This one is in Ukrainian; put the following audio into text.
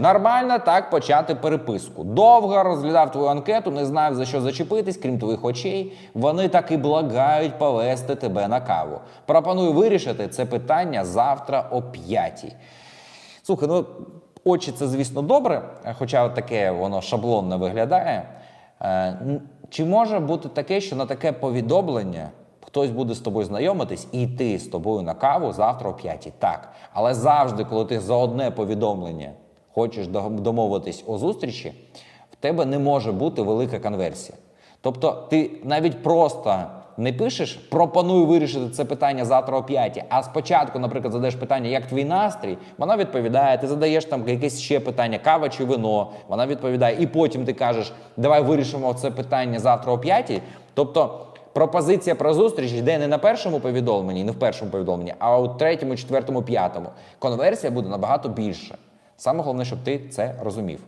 нормально так почати переписку. Довго розглядав твою анкету, не знав за що зачепитись, крім твоїх очей. Вони так і благають повести тебе на каву. Пропоную вирішити це питання завтра о п'ятій. Слухай, ну очі це, звісно, добре, хоча таке воно шаблонно виглядає. Е, Чи може бути таке, що на таке повідомлення хтось буде з тобою знайомитись і йти з тобою на каву завтра о п'ятій? Так. Але завжди, коли ти за одне повідомлення хочеш домовитись о зустрічі, в тебе не може бути велика конверсія. Тобто, ти навіть просто не пишеш, пропоную вирішити це питання завтра о 5, а спочатку, наприклад, задаєш питання, як твій настрій, вона відповідає, ти задаєш там якесь ще питання, кава чи вино, вона відповідає, і потім ти кажеш, давай вирішимо це питання завтра о 5. Тобто пропозиція про зустріч йде не на першому повідомленні, не в першому повідомленні, а у третьому, четвертому, п'ятому. Конверсія буде набагато більше. Саме головне, щоб ти це розумів.